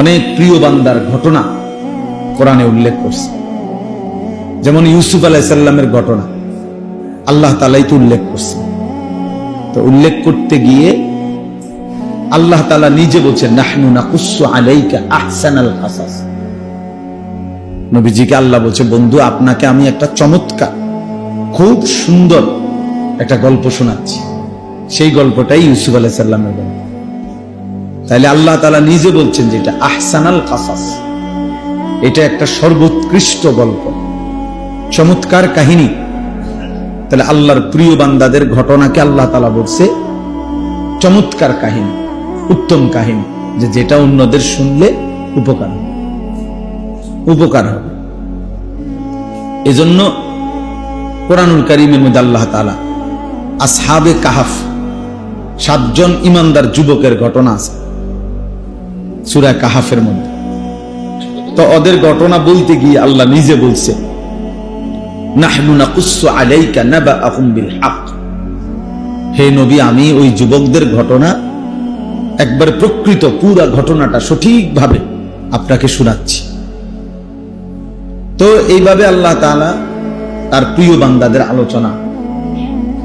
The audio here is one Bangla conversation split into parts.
অনেক প্রিয় বান্দার ঘটনা কোরআনে উল্লেখ করছে। যেমন ইউসুফ আলাইসাল্লামের ঘটনা, আল্লাহ তালাই তো উল্লেখ করছে। তো উল্লেখ করতে গিয়ে আল্লাহ তালা নিজে বলছেন, নাহনু নাকুসু আলাইকা আহসানাল কাসাস। নবীজিকে আল্লাহ বলছে, বন্ধু, আপনাকে আমি একটা চমৎকার, খুব সুন্দর একটা গল্প শোনাচ্ছি। সেই গল্পটাই ইউসুফ আলাইসাল্লামের গল্প। তাইলে আল্লাহ তালা নিজে বলছেন যে এটা আহসানাল কাসাস। এটা একটা সর্বোৎকৃষ্ট গল্প। চমৎকার কাহিনী। তাহলে আল্লাহর প্রিয় বান্দাদের ঘটনাকে আল্লাহ তালা বলছে, চমৎকার কাহিনী, উত্তম কাহিনী, যে যেটা অন্যদের শুনলে উপকার হবে। উপকার হবে। এজন্য কোরআনুল করিমের মধ্যে আল্লাহ তালা আসহাবে কাহাফ, সাতজন ইমানদার যুবকের ঘটনা আছে। সুরা কাহাফের মধ্যে। তো ওদের ঘটনা বলতে গিয়ে আল্লাহ নিজে বলছে হে নবী, আমি ওই যুবকদের ঘটনা একবার প্রকৃত পুরা ঘটনাটা সঠিকভাবে আপনাকে শোনাচ্ছি। তো এইভাবে আল্লাহ তাআলা তার প্রিয় বান্দাদের আলোচনা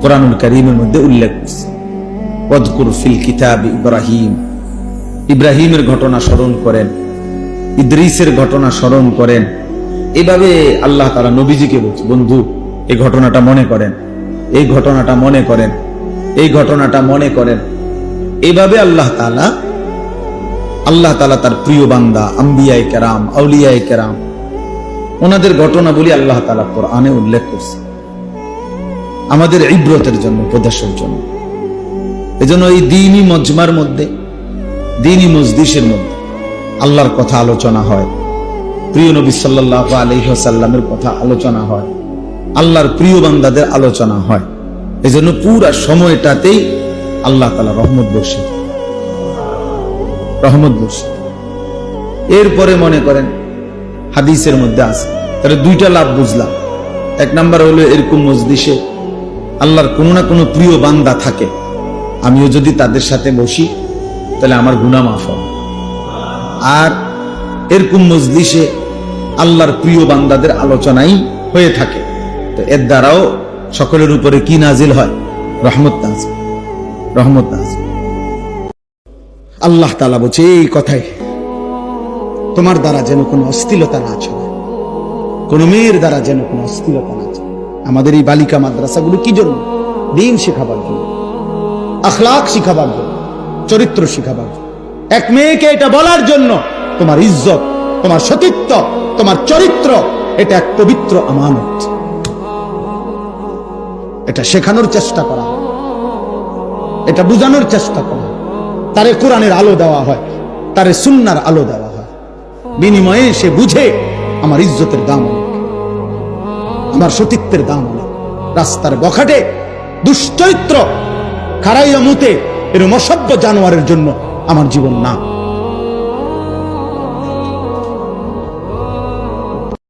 কোরআনুল করিমের মধ্যে উল্লেখ করছে। ফিল কিতাব ইব্রাহিম। ইব্রাহিমের ঘটনা স্মরণ করেন, ইদ্রিসের ঘটনা স্মরণ করেন। এভাবে আল্লাহ তারা নবীজিকে বলছে, বন্ধু, এই ঘটনাটা মনে করেন, এই ঘটনাটা মনে করেন, এই ঘটনাটা মনে করেন। এইভাবে আল্লাহ তালা আল্লাহ তালা তার প্রিয় বান্দা আম্বিয়াই কেরাম আউলিয়াই কেরাম, ওনাদের ঘটনা বলি আল্লাহ তালা কোরআনে উল্লেখ করছে। আমাদের ইব্রতের জন্য, উপদেশের জন্য। এজন্য এই দিনই মজমার মধ্যে দিনই মজদিসের মধ্যে আল্লাহর কথা আলোচনা হয়। প্রিয় নবী সাল্লাহ আলহ্লামের কথা আলোচনা হয়। আল্লাহর প্রিয় বান্দাদের আলোচনা হয়। এই জন্য পুরা সময়টাতেই আল্লাহ তালা রহমত বর্ষে রহমত বর্ষে এরপরে মনে করেন হাদিসের মধ্যে আছে। তাহলে দুইটা লাভ বুঝলাম। এক নাম্বার হলো এরকম মজদিসে আল্লাহর কোনো না কোনো প্রিয় বান্দা থাকে। আমিও যদি তাদের সাথে বসি তাহলে আমার গুণা মাফ হবে। আর এরকম মজলিসে আল্লাহর প্রিয় বান্দাদের আলোচনাই হয়ে থাকে। তো এর দ্বারাও সকলের উপরে কি নাজিল হয়? রহমত নাজিল। রহমত নাজিল। আল্লাহ তালা বলছে, এই কথাই তোমার দ্বারা যেন কোনো অস্থিলতা না চলে কোন মেয়ের দ্বারা যেন কোনো অস্থিলতা না চলে আমাদের এই বালিকা মাদ্রাসাগুলো কি জন্য? দিন শেখাবার জন্য। আখলাক শিখাবার জন্য। চরিত্র শিখাবার। এক মেয়েকে এটা বলার জন্য তোমার ইজ্জত, তোমার সতীত্ব, তোমার চরিত্র, এটা এক পবিত্র আমানত। এটা শেখানোর চেষ্টা করা। এটা বুঝানোর চেষ্টা করা। তারে কোরআনের আলো দেওয়া হয়, তারে সুন্নার আলো দেওয়া হয়। বিনিময়ে সে বুঝে আমার ইজ্জতের দাম অনেক, আমার সতীত্বের দাম অনেক। রাস্তার বখাটে দুশ্চরিত্র খারাইয়া মুতে এরম অসভ্য জানোয়ারের জন্য আমার জীবন না।